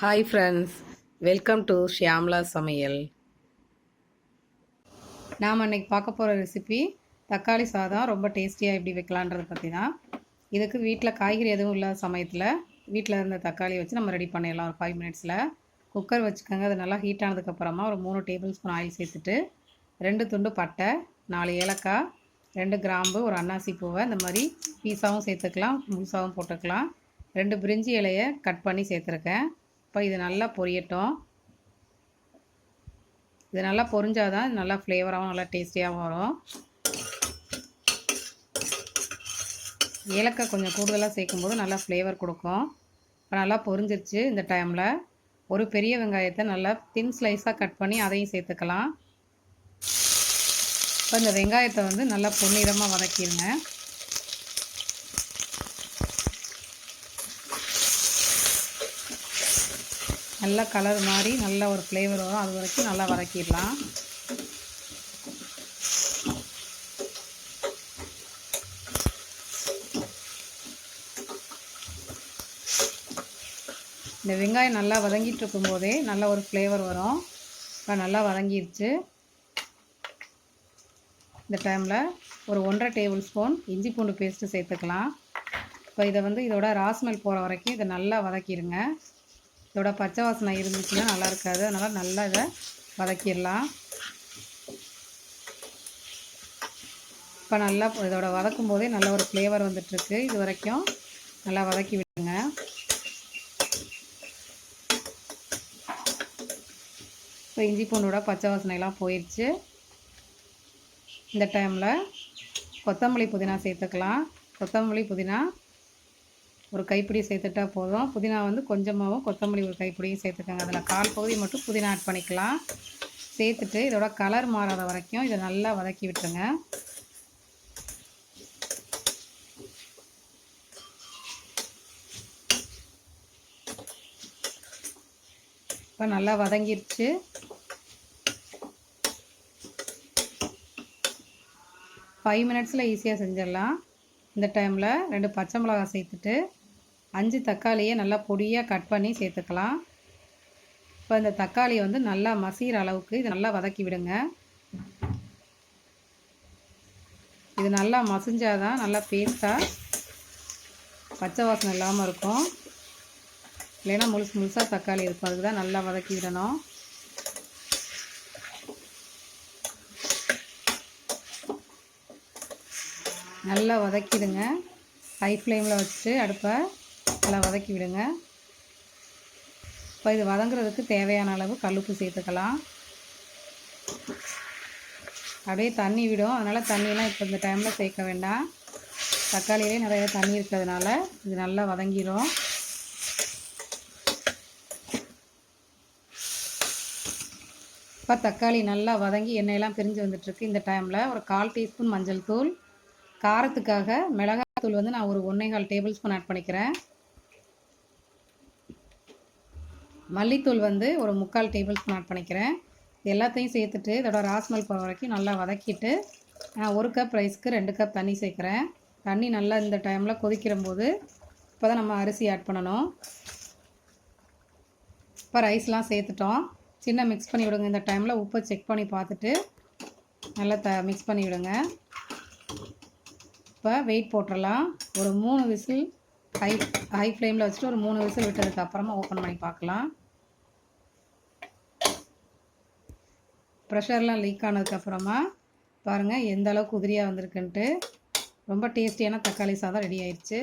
Hi friends welcome to Shyamla சமையல் நாம் அன்றைக்கி பார்க்க போகிற ரெசிபி தக்காளி சாதம் ரொம்ப டேஸ்டியாக எப்படி வைக்கலான்றதை பற்றி தான் இதுக்கு வீட்டில் காய்கறி எதுவும் இல்லாத சமயத்தில் வீட்டில் இருந்த தக்காளி வச்சு நம்ம ரெடி பண்ணிடலாம். ஒரு ஃபைவ் மினிட்ஸில் குக்கர் வச்சுக்கோங்க. அது நல்லா ஹீட் ஆனதுக்கப்புறமா ஒரு மூணு டேபிள் ஸ்பூன் ஆயில் சேர்த்துட்டு ரெண்டு துண்டு பட்டை நாலு ஏலக்காய் ரெண்டு கிராம்பு ஒரு அன்னாசி பூவை இந்த மாதிரி பீஸாவும் சேர்த்துக்கலாம் முழுசாகவும் போட்டுக்கலாம். ரெண்டு பிரிஞ்சி இலையை கட் பண்ணி சேர்த்துருக்கேன். இப்போ இது நல்லா பொரியட்டும். இது நல்லா பொரிஞ்சாதான் நல்லா ஃப்ளேவராகவும் நல்லா டேஸ்டியாகவும் வரும். ஏலக்காய் கொஞ்சம் கூடுதலாக சேர்க்கும்போது நல்லா ஃப்ளேவர் கொடுக்கும். இப்போ நல்லா பொரிஞ்சிருச்சு இந்த டைமில் ஒரு பெரிய வெங்காயத்தை நல்லா தின் ஸ்லைஸாக கட் பண்ணி அதையும் சேர்த்துக்கலாம். இப்போ இந்த வெங்காயத்தை வந்து நல்லா பொன்னிறமாக வதக்கிடுங்க நல்லா கலர் மாதிரி நல்ல ஒரு ஃப்ளேவர் வரும். அது வரைக்கும் நல்லா வதக்கிடலாம். இந்த வெங்காயம் நல்லா வதங்கிட்டு இருக்கும்போதே நல்ல ஒரு ஃப்ளேவர் வரும். இப்போ நல்லா வதங்கிடுச்சு இந்த டைமில் ஒரு ஒன்றரை டேபிள் ஸ்பூன் இஞ்சி பூண்டு பேஸ்ட்டு சேர்த்துக்கலாம். இப்போ இதை வந்து இதோட ராஸ்மெல் போகிற வரைக்கும் இதை நல்லா வதக்கிடுங்க. இதோட பச்சை வாசனை இருந்துச்சுன்னா நல்லா இருக்காது. அதனால் நல்லா இதை வதக்கிடலாம். இப்போ நல்லா இதோட வதக்கும் போதே நல்ல ஒரு ஃப்ளேவர் வந்துட்டுருக்கு. இது வரைக்கும் நல்லா வதக்கி விடுங்க. இப்போ இஞ்சி பூண்டோட பச்சை வாசனைலாம் போயிடுச்சு இந்த டைமில் கொத்தமல்லி புதினா சேர்த்துக்கலாம். கொத்தமல்லி புதினா ஒரு கைப்பிடி சேர்த்துட்டா போதும். புதினா வந்து கொஞ்சமாகவும் கொத்தமல்லி ஒரு கைப்பிடியும் சேர்த்துக்கோங்க. அதில் கால் பகுதி மட்டும் புதினா ஆட் பண்ணிக்கலாம். சேர்த்துட்டு இதோட கலர் மாறாத வரைக்கும் இதை நல்லா வதக்கி விட்டுருங்க. இப்போ நல்லா வதங்கிருச்சு. ஃபைவ் மினிட்ஸில் ஈஸியாக செஞ்சிடலாம். இந்த டைமில் ரெண்டு பச்சை மிளகா சேர்த்துட்டு அஞ்சு தக்காளியை நல்லா பொடியாக கட் பண்ணி சேர்த்துக்கலாம். இப்போ இந்த தக்காளி வந்து நல்லா மசிகிற அளவுக்கு இது நல்லா வதக்கி விடுங்க. இது நல்லா மசிஞ்சாதான் நல்லா பேஸ்ட்டாக பச்சை வாசனை இல்லாமல் இருக்கும். இல்லைன்னா முழுசு முழுசாக தக்காளி இருக்கும். அதுக்கு தான் நல்லா வதக்கி விடணும். நல்லா வதக்கிடுங்க. ஹை ஃப்ளேமில் வச்சுட்டு அடுப்பை நல்லா வதக்கி விடுங்க. இப்போ இது வதங்குறதுக்கு தேவையான அளவு கல்லுப்பு சேர்த்துக்கலாம். அப்படியே தண்ணி விடும். அதனால் தண்ணியெலாம் இப்போ இந்த டைமில் சேர்க்க வேண்டாம். தக்காளியிலே நிறைய தண்ணி இருக்கிறதுனால இது நல்லா வதங்கிடும் இப்போ தக்காளி நல்லா வதங்கி எண்ணெயெல்லாம் பிரிஞ்சு வந்துட்டுருக்கு இந்த டைமில் ஒரு கால் டீஸ்பூன் மஞ்சள் தூள். காரத்துக்காக மிளகாத்தூள் வந்து நான் ஒரு ஒன்றேகால் டேபிள் ஸ்பூன் ஆட் பண்ணிக்கிறேன். மல்லித்தூள் வந்து ஒரு முக்கால் டேபிள் ஸ்பூன் ஆட் பண்ணிக்கிறேன். எல்லாத்தையும் சேர்த்துட்டு இதோட ராஸ்மல் போகிற வரைக்கும் நல்லா வதக்கிட்டு நான் ஒரு கப் ரைஸ்க்கு ரெண்டு கப் தண்ணி சேர்க்குறேன். தண்ணி நல்லா இந்த டைமில் கொதிக்கிற போது இப்போ தான் நம்ம அரிசி ஆட் பண்ணணும். இப்போ ரைஸ்லாம் சேர்த்துட்டோம். சின்ன மிக்ஸ் பண்ணி விடுங்க. இந்த டைமில் உப்பை செக் பண்ணி பார்த்துட்டு நல்லா த மிக்ஸ் பண்ணி விடுங்க. இப்போ வெயிட் போட்டுடலாம் ஒரு மூணு விசில் ஹை ஹை ஃப்ளேமில் வச்சுட்டு ஒரு மூணு விசில் விட்டதுக்கு அப்புறமா ஓப்பன் பண்ணி பார்க்கலாம். ப்ரெஷர்லாம் லீக் ஆனதுக்கப்புறமா பாருங்கள் எந்த அளவுக்கு உதிரியாக வந்திருக்குன்ட்டு. ரொம்ப டேஸ்டியான தக்காளி சாதம் ரெடி ஆயிடுச்சு